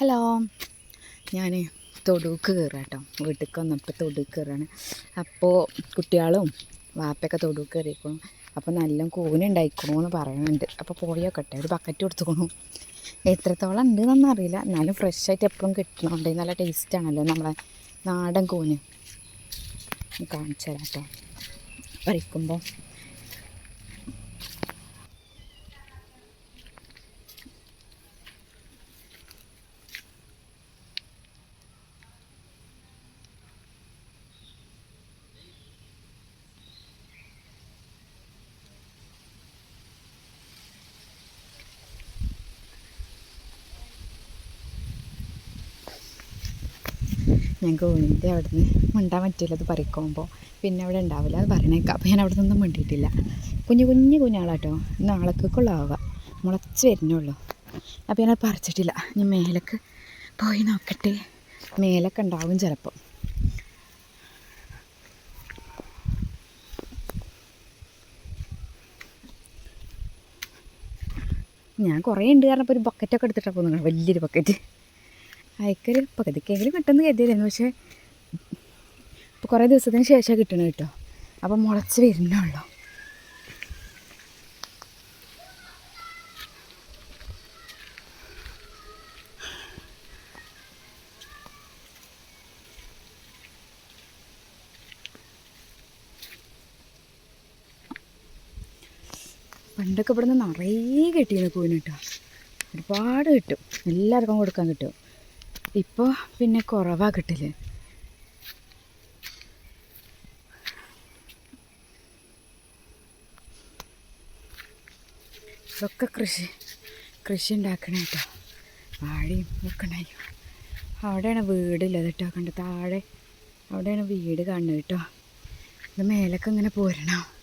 Hello. ഞാൻ തൊടുക്ക് കയറാം കേട്ടോ വീട്ടിലേക്ക് വന്നപ്പോൾ തൊടുക്ക് കയറാണ്. അപ്പോൾ കുട്ടികളും വാപ്പയൊക്കെ തൊടുക്ക് കയറിയിരിക്കണം അപ്പോൾ നല്ല കൂനുണ്ടായിക്കണു എന്ന് പറയുന്നുണ്ട് അപ്പോൾ പോയോക്കട്ടെ. ഒരു ബക്കറ്റ് കൊടുത്തുക്കണു. എത്രത്തോളം ഉണ്ട് എന്നൊന്നും അറിയില്ല. എന്നാലും ഫ്രഷ് ആയിട്ട് എപ്പോഴും കിട്ടുന്നുണ്ട് നല്ല ടേസ്റ്റ് ആണല്ലോ നമ്മളെ നാടൻ കൂന്. കാണിച്ചു തരാം കേട്ടോ പറിക്കുമ്പോൾ ഞാൻ കോണിന്റെ അവിടെ നിന്ന് മിണ്ടാൻ പറ്റില്ല അത് പറിക്കുമ്പോൾ പിന്നെ അവിടെ ഉണ്ടാവില്ല അത് പറയണേക്കാം. അപ്പോൾ ഞാൻ അവിടെ നിന്നൊന്നും മിണ്ടിയിട്ടില്ല. കുഞ്ഞു കുഞ്ഞു കുഞ്ഞാളാട്ടോ. നാളേക്കുള്ളാവുക മുളച്ച് വരുന്നുള്ളൂ. അപ്പോൾ ഞാനത് പറിച്ചിട്ടില്ല. ഞാൻ മേലേക്ക് പോയി നോക്കട്ടെ. മേലൊക്കെ ഉണ്ടാവും ചിലപ്പോൾ ഞാൻ കുറേ ഉണ്ട് കാരണം ഇപ്പോൾ ഒരു ബക്കറ്റൊക്കെ എടുത്തിട്ടാണ് പോകുന്നത്. വലിയൊരു ബക്കറ്റ് അയക്കൊരു പകുതിക്കെങ്കിലും കിട്ടുമെന്ന് കരുതിയതായിരുന്നു പക്ഷേ ഇപ്പോൾ കുറേ ദിവസത്തിന് ശേഷം കിട്ടണം കേട്ടോ. അപ്പോൾ മുളച്ച് വരുന്നുള്ളൂ പണ്ടൊക്കെ ഇവിടെ നിന്ന് നിറയെ കിട്ടിയിരുന്നു പൂവിന് കേട്ടോ. ഒരുപാട് കിട്ടും. എല്ലാവർക്കും കൊടുക്കാൻ കിട്ടും. ഇപ്പോൾ പിന്നെ കുറവാണ് കിട്ടൽ. ഇതൊക്കെ കൃഷി കൃഷി ഉണ്ടാക്കണ കേട്ടോ. വാഴയും ഒക്കെ അവിടെയാണ് വീടില്ലത് കേട്ടോ. കണ്ട താഴെ അവിടെയാണ് വീട് കാണുന്നത് കേട്ടോ. ഇത് മേലൊക്കെ ഇങ്ങനെ പോരണം.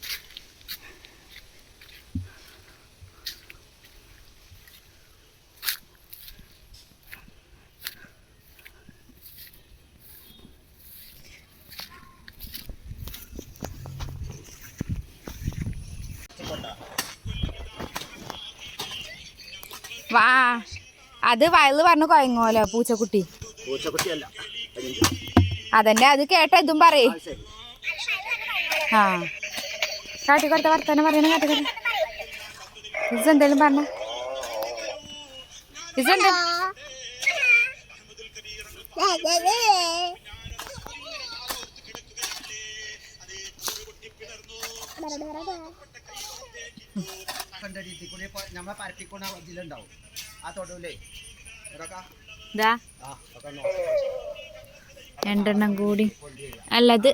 വാ. അത് വയൽ പറഞ്ഞു കൊയങ്ങോലോ പൂച്ചക്കുട്ടി. പൂച്ചക്കുട്ടിയല്ല. അതന്നെ അത് കേട്ട ഇതും പറയേ. ആ കാട്ടിക്കൊടുത്ത വർത്താനം പറയണ കാട്ടിക്കൊടുത്ത. എന്തേലും പറഞ്ഞ. ഇസ് എന്താ? കണ്ട രീതിയിൽ കൂടി നമ്മളെ ഇതിലുണ്ടാവും. ആ തൊടൂലേ ഇതൊക്കെ ഇതാ ആ ഒക്കെ രണ്ടെണ്ണം കൂടി. അല്ല അത്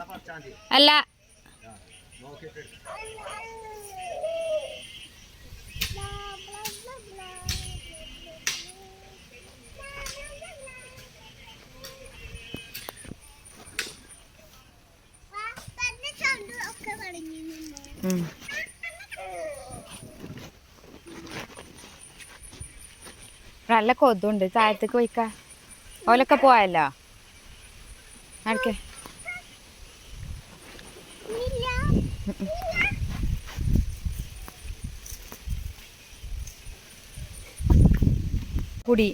അല്ല നോക്കിയിട്ട് ഉം. നല്ല കൊതുണ്ട്. താഴത്തേക്ക് പോയിക്ക. ഓലൊക്കെ പോയല്ലോ? നടക്കേ കുടി.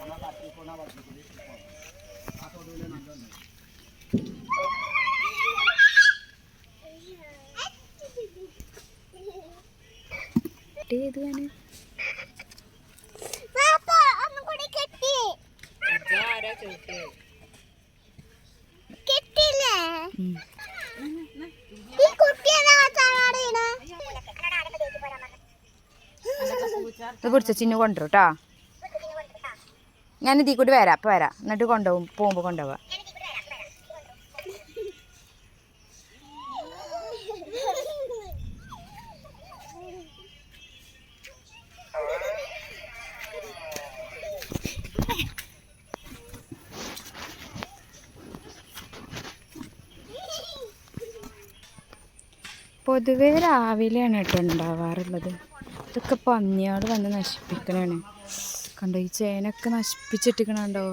നമ്മളെ ഇത് പിടിച്ച ചിന്നു കൊണ്ടുവരും കേട്ടോ ഞാൻ ഇതിൽ കൂടി വരാം. അപ്പം വരാം. എന്നിട്ട് കൊണ്ടുപോകും. പോകുമ്പോൾ കൊണ്ടുപോവാം. പൊതുവേ രാവിലെയാണ് കേട്ടോ ഉണ്ടാവാറുള്ളത്. ഇതൊക്കെ പന്നിയാട് വന്ന് നശിപ്പിക്കണേ കണ്ടോ ഈ ചേനൊക്കെ നശിപ്പിച്ചിട്ടിക്കണുണ്ടോ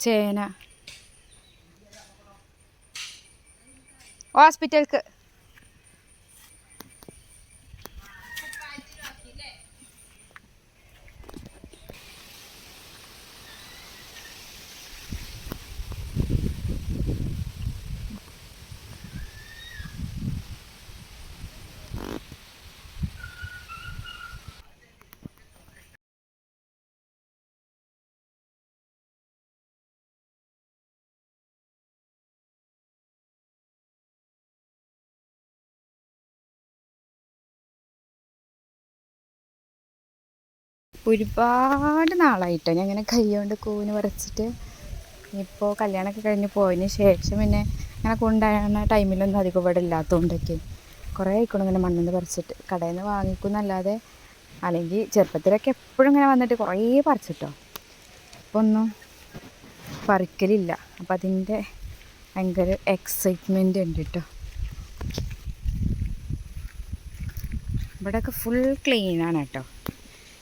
ചേന. ഹോസ്പിറ്റൽക്ക് ഒരുപാട് നാളായിട്ടോ. ഞാൻ ഇങ്ങനെ കൈ കൊണ്ട് കൂന് വരച്ചിട്ട് ഇപ്പോൾ കല്യാണമൊക്കെ കഴിഞ്ഞ് പോയതിന് ശേഷം പിന്നെ അങ്ങനെ കൊണ്ടുപോകുന്ന ടൈമിലൊന്നും അധികം ഇവിടെ ഇല്ലാത്തതുകൊണ്ടൊക്കെ കുറേ ആയിക്കോളും ഇങ്ങനെ മണ്ണിൽ പറിച്ചിട്ട്. കടയിൽ നിന്ന് വാങ്ങിക്കുന്നല്ലാതെ അല്ലെങ്കിൽ ചെറുപ്പത്തിലൊക്കെ എപ്പോഴും ഇങ്ങനെ വന്നിട്ട് കുറേ പറിച്ചിട്ടോ. ഇപ്പോൾ ഒന്നും പറിക്കലില്ല. അപ്പം അതിന്റെ ഭയങ്കര എക്സൈറ്റ്മെന്റ് ഉണ്ട് കേട്ടോ ഇവിടെയൊക്കെ ഫുൾ ക്ലീനാണ് കേട്ടോ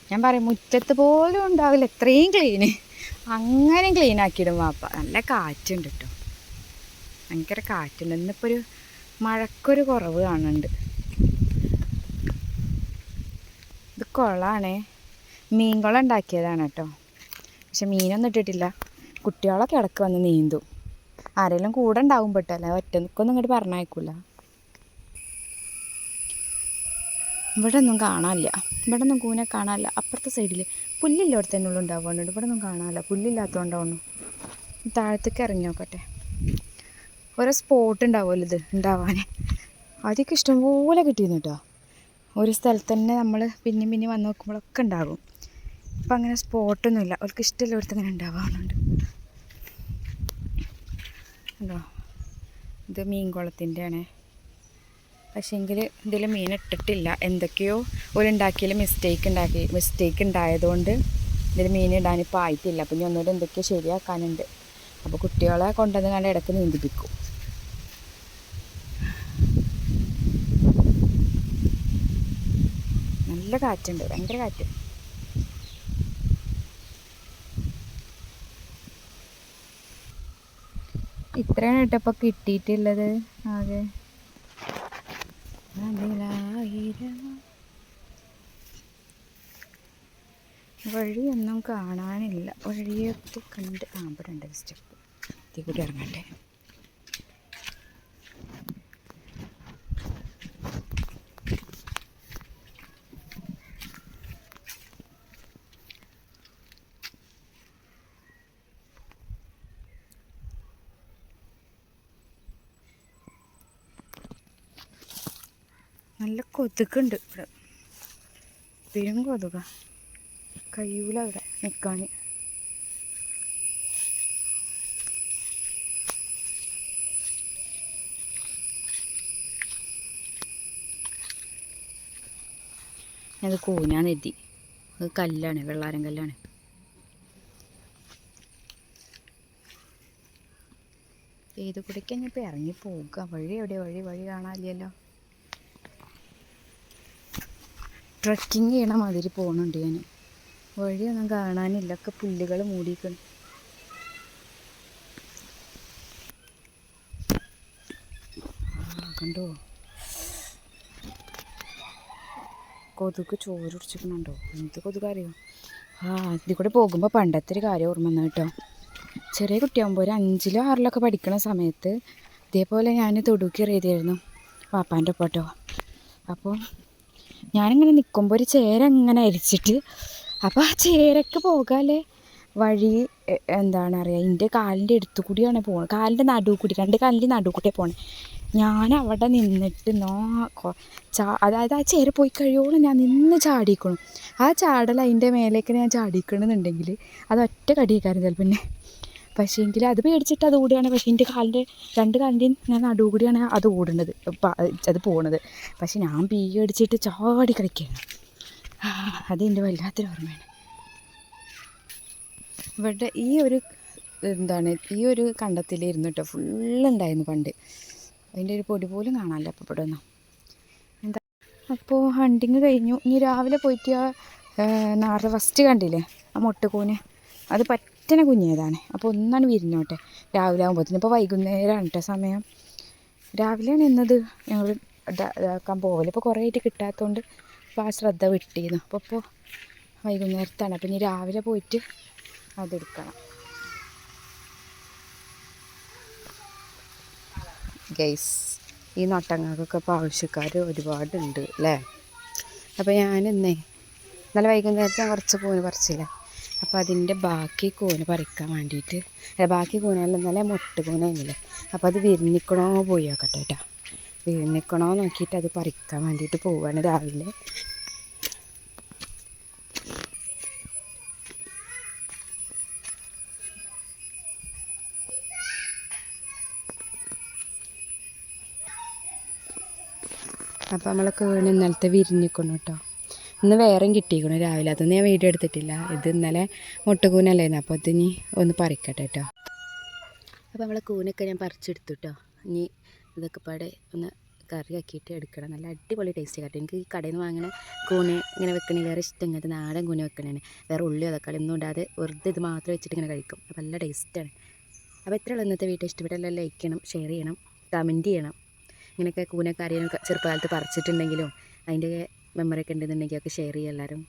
ഞാൻ പറയും മുറ്റത്ത് പോലും ഉണ്ടാവില്ല എത്രയും ക്ലീന് അങ്ങനെ ക്ലീൻ ആക്കിയിടും വാപ്പ. നല്ല കാറ്റുണ്ട് കേട്ടോ ഭയങ്കര കാറ്റുണ്ട്. ഇന്നിപ്പോൾ ഒരു മഴക്കൊരു കുറവ് കാണുന്നുണ്ട്. ഇത് കുളമാണേ മീൻ കുളം ഉണ്ടാക്കിയതാണ് കേട്ടോ പക്ഷെ മീനൊന്നും ഇട്ടിട്ടില്ല. കുട്ടികളൊക്കെ ഇടയ്ക്ക് വന്ന് നീന്തും. ആരെങ്കിലും കൂടെ ഉണ്ടാവും പെട്ടല്ലേ ഒറ്റ നിൽക്കൊന്നും ഇങ്ങോട്ട് പറഞ്ഞേക്കൂല ഇവിടെ ഒന്നും കാണാനില്ല. ഇവിടെ ഒന്നും കൂനെ കാണാനില്ല. അപ്പുറത്തെ സൈഡിൽ പുല്ലില്ലോടെ തന്നെ ഉള്ളു ഉണ്ടാവുന്നുണ്ട് ഇവിടെ ഒന്നും കാണാനില്ല. പുല്ലില്ലാത്തതുകൊണ്ടാവുന്നു താഴത്തേക്ക് ഇറങ്ങി നോക്കട്ടെ. ഓരോ സ്പോട്ട് ഉണ്ടാവുമല്ലോ ഇത് ഉണ്ടാവാൻ. ആദ്യമൊക്കെ ഇഷ്ടംപോലെ കിട്ടിയിരുന്നു കേട്ടോ. ഒരു സ്ഥലത്ത് തന്നെ നമ്മൾ പിന്നെയും പിന്നെയും വന്ന് നോക്കുമ്പോഴൊക്കെ ഉണ്ടാകും. ഇപ്പം അങ്ങനെ സ്പോട്ടൊന്നുമില്ല അവർക്ക് ഇഷ്ടമുള്ളവർക്ക് അങ്ങനെ ഉണ്ടാവാറുണ്ട്. അതോ ഇത് മീൻകുളത്തിന്റെ ആണ് പക്ഷേങ്കിൽ ഇതിൽ മീൻ ഇട്ടിട്ടില്ല. എന്തൊക്കെയോ ഒരു ഉണ്ടാക്കിയതിൽ മിസ്റ്റേക്ക് ഉണ്ടാക്കി മിസ്റ്റേക്ക് ഉണ്ടായതുകൊണ്ട് ഇതിൽ മീൻ ഇടാനിപ്പോൾ ആയിട്ടില്ല. അപ്പം ഇനി ഒന്നുകൂടെ എന്തൊക്കെയോ ശരിയാക്കാനുണ്ട്. അപ്പോൾ കുട്ടികളെ കൊണ്ടുവന്ന് കണ്ട് ഇടയ്ക്ക് നീന്തിപ്പിക്കും. നല്ല കാറ്റുണ്ട്. ഭയങ്കര കാറ്റ്. ഇത്രയാണ് കേട്ടപ്പോൾ കിട്ടിയിട്ടുള്ളത്. ആകെ വഴിയൊന്നും കാണാനില്ല. വഴിയൊക്കെ കണ്ട്. ആ ഇവിടെ ഉണ്ട് സ്റ്റെപ്പ്. ഇതിൽ കൂടി ഇറങ്ങട്ടെ. നല്ല കൊതുകുണ്ട് ഇവിടെ. പെരും കൊതുക. കഴിയൂല അവിടെ നിൽക്കാൻ അത് കൂഞ്ഞാൻ എത്തി അത് കല്ലാണ് വെള്ളാരം കല്ലാണ്. ഏത് കൂടെയൊക്കെ ഞാൻ ഇപ്പോൾ ഇറങ്ങി പോകുക വഴി എവിടെ വഴി വഴി കാണാനില്ലല്ലോ. ട്രക്കിങ് ചെയ്യണ മാതിരി പോകുന്നുണ്ട് ഞാൻ വഴിയൊന്നും കാണാനില്ല. ഒക്കെ പുല്ലുകൾ മൂടിക്കണം കണ്ടോ? കൊതുക് ചോറുടിച്ചിട്ടുണ്ടോ എന്ത് കൊതുക് അറിയോ ആ ഇതിൽ കൂടെ പോകുമ്പോൾ പണ്ടത്തെ ഒരു കാര്യം ഓർമ്മ വന്നു കേട്ടോ. ചെറിയ കുട്ടിയാകുമ്പോൾ ഒരു അഞ്ചിലോ ആറിലൊക്കെ പഠിക്കണ സമയത്ത് ഇതേപോലെ ഞാൻ തൊടുക്കി എറിയതായിരുന്നു. പാപ്പാന്റെ ഒപ്പം കേട്ടോ. അപ്പോൾ ഞാനിങ്ങനെ നിൽക്കുമ്പോൾ ഒരു ചേര അങ്ങനെ അരിച്ചിട്ട് അപ്പോൾ ആ ചേരക്ക് പോകാല്ലേ? വഴി എന്താണ് പറയുക എന്റെ കാലിന്റെ അടുത്ത് കൂടിയാണ് പോകുന്നത് കാലിന്റെ നടുവ് കൂടി രണ്ട് കാലിന്റെ നടുവ് കൂടിയാണ് പോകുന്നത് ഞാൻ അവിടെ നിന്നിട്ട് നോ അതായത് ആ ചേര പോയി കഴിയോളം ഞാൻ നിന്ന് ചാടിക്കണം ആ ചാടൽ അതിന്റെ മേലേക്ക് ഞാൻ ചാടിക്കണമെന്നുണ്ടെങ്കിൽ അത് ഒറ്റ കടിയേക്കാരും ചിലപ്പോൾ പിന്നെ പക്ഷേ എങ്കിൽ അത് പേടിച്ചിട്ട് അത് ഓടുകയാണ്. പക്ഷേ എന്റെ കാലിന്റെ രണ്ട് കാലിന്റെയും ഞാൻ നടുവ് കൂടിയാണ് അത് ഓടുന്നത്. അത് പോണത്. പക്ഷേ ഞാൻ പീ അടിച്ചിട്ട് ചാടി കളിക്കുകയാണ്. അതെന്റെ വല്ലാത്തൊരു ഓർമ്മയാണ്. ഇവിടെ ഈ ഒരു എന്താണ് ഈ ഒരു കണ്ടത്തിലിരുന്നു കേട്ടോ ഫുള്ളുണ്ടായിരുന്നു പണ്ട്. അതിന്റെ ഒരു പൊടി പോലും കാണാനില്ല അപ്പോൾ ഇവിടെ ഒന്നും. എന്താ അപ്പോൾ ഹണ്ടിങ് കഴിഞ്ഞു. ഇനി രാവിലെ പോയിട്ട് ആ നാളെ ഫസ്റ്റ് കണ്ടില്ലേ? ആ മുട്ടക്കൂന് അത് പറ്റന കുഞ്ഞേതാണ്. അപ്പോൾ ഒന്നാണ് വിരിഞ്ഞോട്ടെ രാവിലെ ആകുമ്പോഴത്തേന് ഇപ്പോൾ വൈകുന്നേരമാണ് കേട്ടോ സമയം. രാവിലെയാണ് എന്നത് ഞങ്ങൾ ഇതാക്കാൻ പോകൽ ഇപ്പോൾ കുറേ ആയിട്ട് കിട്ടാത്തതുകൊണ്ട് അപ്പോൾ ആ ശ്രദ്ധ വിട്ടിരുന്നു അപ്പോൾ ഇപ്പോൾ വൈകുന്നേരത്താണ്. അപ്പോൾ ഇനി രാവിലെ പോയിട്ട് അതെടുക്കണം. ഗൈസ് ഈ നോട്ടങ്ങൾക്കൊക്കെ ഇപ്പോൾ ആവശ്യക്കാർ ഒരുപാടുണ്ട് അല്ലേ? അപ്പോൾ ഞാനിന്നേ ഇന്നലെ വൈകുന്നേരത്ത് ഞാൻ കുറച്ച് കൂന് പറിച്ചില്ല അപ്പോൾ അതിന്റെ ബാക്കി കൂന പറിക്കാൻ വേണ്ടിയിട്ട് ബാക്കി കൂനല്ല നല്ല മുട്ട കൂനായിരുന്നില്ലേ? അപ്പോൾ അത് വിരിഞ്ഞിക്കണോ പോയി നോക്കട്ടെ കേട്ടോ വിരിഞ്ഞിക്കണോ നോക്കിയിട്ട് അത് പറിക്കാൻ വേണ്ടിയിട്ട് പോവാണ് രാവിലെ. അപ്പം നമ്മളെ വേണം ഇന്നലത്തെ വിരിഞ്ഞിക്കണം കേട്ടോ ഇന്ന് വേറെയും കിട്ടിയിരിക്കണം രാവിലെ അതൊന്നും ഞാൻ വീഡിയോ എടുത്തിട്ടില്ല. ഇത് ഇന്നലെ മുട്ടക്കൂനല്ലായിരുന്നു അപ്പോൾ ഇതിനി ഒന്ന് പറിക്കട്ടെ കേട്ടോ അപ്പോൾ നമ്മളെ കൂനൊക്കെ ഞാൻ പറിച്ചെടുത്തു കേട്ടോ ഇനി ഇതൊക്കെ പാടെ ഒന്ന് കറിയാക്കിയിട്ട് എടുക്കണം. നല്ല അടിപൊളി ടേസ്റ്റ് കേട്ടോ. എനിക്ക് ഈ കടയിൽ നിന്ന് വാങ്ങണ കൂണ് ഇങ്ങനെ വെക്കണേലേറെ ഇഷ്ടം. ഇങ്ങനത്തെ നാടൻ കൂന് വെക്കണേ വേറെ ഉള്ളി തക്കാളി ഒന്നും ഇടാതെ വെറുതെ ഇത് മാത്രം വെച്ചിട്ട് ഇങ്ങനെ കഴിക്കും. അപ്പോൾ നല്ല ടേസ്റ്റാണ് അപ്പോൾ എത്രയുള്ള ഇന്നത്തെ വീട്ടിൽ ഇഷ്ടപ്പെട്ടെല്ലാം ലൈക്ക് ചെയ്യണം ഷെയർ ചെയ്യണം കമന്റ് ചെയ്യണം. ഇങ്ങനെയൊക്കെ കൂനൊക്കെ അറിയാനൊക്കെ ചെറുപ്പകാലത്ത് പറിച്ചിട്ടുണ്ടെങ്കിലും അതിന്റെ മെമ്മറി ഒക്കെ ഉണ്ടെന്നുണ്ടെങ്കിൽ ഒക്കെ ഷെയർ ചെയ്യുക എല്ലാവരും.